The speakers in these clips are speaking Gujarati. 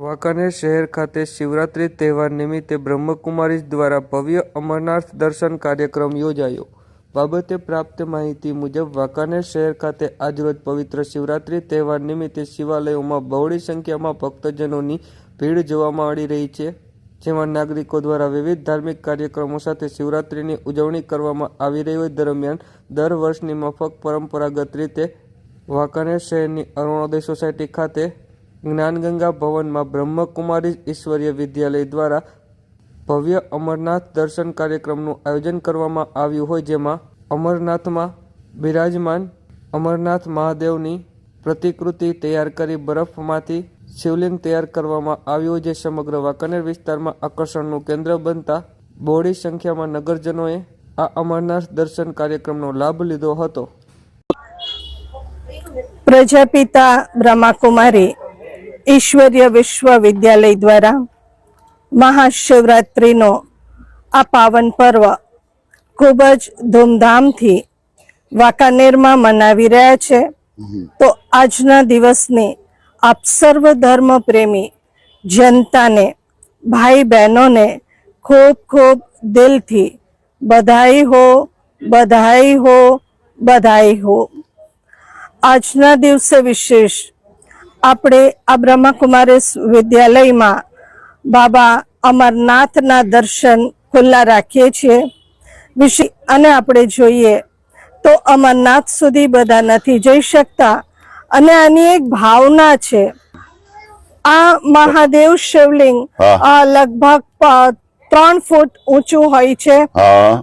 વાંકાનેર શહેર ખાતે શિવરાત્રી તહેવાર નિમિત્તે બ્રહ્મકુમારીઝ દ્વારા ભવ્ય અમરનાથ દર્શન કાર્યક્રમ યોજાયો. બાબતે પ્રાપ્ત માહિતી મુજબ, વાંકાનેર શહેર ખાતે આજરોજ પવિત્ર શિવરાત્રી તહેવાર નિમિત્તે શિવાલયોમાં બહોળી સંખ્યામાં ભક્તજનોની ભીડ જોવા મળી રહી છે, જેમાં નાગરિકો દ્વારા વિવિધ ધાર્મિક કાર્યક્રમો સાથે શિવરાત્રીની ઉજવણી કરવામાં આવી રહી હોય દરમિયાન, દર વર્ષની મફક પરંપરાગત રીતે વાંકાનેર શહેરની અરુણોદય સોસાયટી ખાતે જ્ઞાનગંગા ભવનમાં બ્રહ્મકુમારી ઈશ્વરીય વિદ્યાલય દ્વારા ભવ્ય અમરનાથ દર્શન કાર્યક્રમનું આયોજન કરવામાં આવ્યું હોય જેમાં અમરનાથમાં બિરાજમાન અમરનાથ મહાદેવની પ્રતિકૃતિ તૈયાર કરી બરફમાંથી શિવલિંગ તૈયાર કરવામાં આવ્યું જે સમગ્ર વાંકાનેર વિસ્તારમાં આકર્ષણનું કેન્દ્ર બનતા બોડી સંખ્યામાં નગરજનોએ આ અમરનાથ દર્શન કાર્યક્રમનો લાભ લીધો હતો. પ્રજાપિતા બ્રહ્માકુમારી ઈશ્વરીય વિશ્વવિદ્યાલય દ્વારા મહાશિવરાત્રિનો આ પાવન પર્વ ખૂબ જ ધૂમધામથી વાંકાનેરમાં મનાવી રહ્યા છે. તો આજના દિવસની આપ સર્વ ધર્મ પ્રેમી જનતાને ભાઈ બહેનોને ખૂબ ખૂબ દિલથી બધાઈ હો બધાઈ હો બધાઈ હો. આજના દિવસે વિશેષ આપણે આ બ્રહ્માકુમારી વિદ્યાલયમાં બાબા અમરનાથના દર્શન ખુલ્લા રાખીએ છીએ. વિશે અને આપણે જોઈએ તો અમરનાથ સુધી બધા નથી જઈ શકતા અને આની એક ભાવના છે. આ મહાદેવ શિવલિંગ લગભગ ત્રણ ફૂટ ઊંચું હોય છે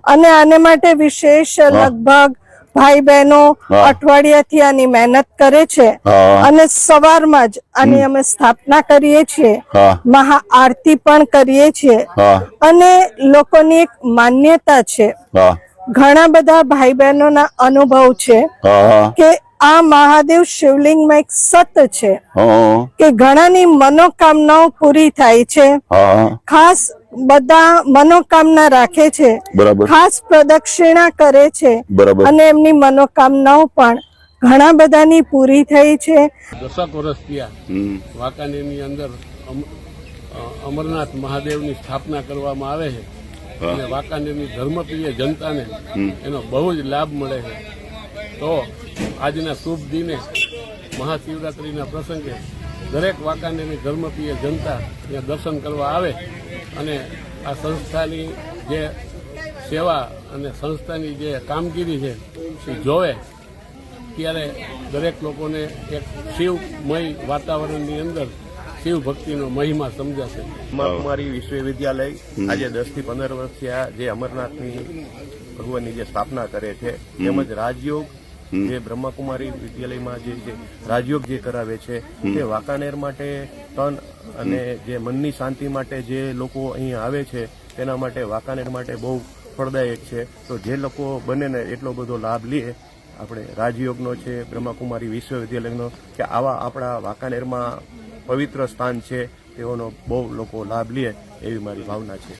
અને આને માટે વિશેષ લગભગ ભાઈ બહેનો અઠવાડિયાથી આની મહેનત કરે છે અને સવારમાં જ આની અમે સ્થાપના કરીએ છીએ. મહા આરતી પણ કરીએ છીએ. અને લોકોની એક માન્યતા છે. ઘણા બધા ભાઈ બહેનોના અનુભવ છે કે આ મહાદેવ શિવલિંગમાં એક સત છે કે ઘણાની મનોકામનાઓ પૂરી થાય છે. ખાસ બધા મનોકામના રાખે છે. ખાસ પ્રદક્ષિણા કરે છે. અને એમની મનોકામનાઓ પણ ઘણા બધાની પૂરી થઈ છે. દસક વર્ષ થયા. વાંકાનેરની અંદર અમ- અમરનાથ મહાદેવની સ્થાપના કરવામાં આવે છે. અને વાંકાનેરની ધર્મપ્રિય જનતાને એનો બહુ જ લાભ મળે છે. તો આજના શુભ દિને મહાશિવરાત્રિના પ્રસંગે દરેક વાંકાનેરની ધર્મપ્રિય જનતા ત્યાં દર્શન કરવા આવે અને આ સંસ્થાની જે સેવા અને સંસ્થાની જે કામગીરી છે એ જોવે ત્યારે દરેક લોકોને એક શિવમય વાતાવરણની અંદર શિવ ભક્તિનો મહિમા સમજાશે. મારી વિશ્વવિદ્યાલય આજે દસથી પંદર વર્ષથી આ જે અમરનાથની ભગવાનની જે સ્થાપના કરે છે તેમજ રાજયોગ જે બ્રહ્માકુમારી વિદ્યાલયમાં જે છે, રાજયોગ જે કરાવે છે, તે વાંકાનેર માટે તન અને જે મનની શાંતિ માટે જે લોકો અહીં આવે છે, તેના માટે વાંકાનેર માટે બહુ ફળદાયક છે. તો જે લોકો બને એટલો બધો લાભ લે, આપણે રાજયોગનો છે, બ્રહ્માકુમારી વિશ્વવિદ્યાલયનો, કે આવા આપણા વાંકાનેરમાં પવિત્ર સ્થાન છે, તેઓનો બહુ લોકો લાભ લે એવી મારી ભાવના છે.